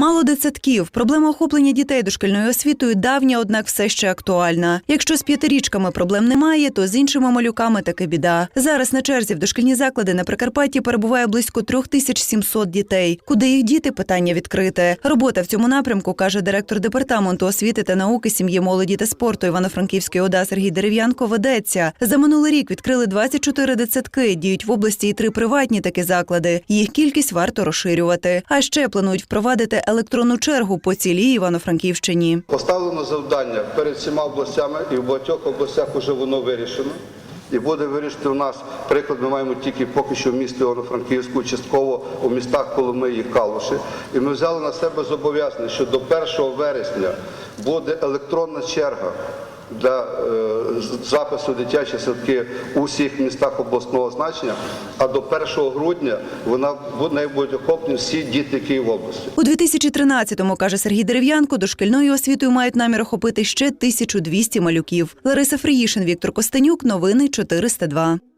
Мало дитсадків. Проблема охоплення дітей дошкільною освітою давня, однак все ще актуальна. Якщо з п'ятирічками проблем немає, то з іншими малюками таки біда. Зараз на черзі в дошкільні заклади на Прикарпатті перебуває близько 3700 дітей. Куди їх діти? Питання відкрите. Робота в цьому напрямку каже директор департаменту освіти та науки, сім'ї, молоді та спорту Івано-Франківської ОДА Сергій Дерев'янко ведеться. За минулий рік відкрили 24 дитсадки. Діють в області і три приватні такі заклади. Їх кількість варто розширювати. А ще планують впровадити електронну чергу по цілій Івано-Франківщині. Поставлено завдання перед всіма областями, і в багатьох областях вже воно вирішено. І буде вирішити у нас, приклад, ми маємо тільки поки що в місті Івано-Франківську, частково у містах Коломиї Калуші. І ми взяли на себе зобов'язання, що до 1 вересня буде електронна черга для е, запису дитячі садки у всіх містах обласного значення, а до 1 грудня вона будуть охоплені всі діти Київобласті. У 2013-му, каже Сергій Дерев'янко, дошкільною освітою мають намір охопити ще 1200 малюків. Лариса Фриїшин, Віктор Костенюк. Новини 402.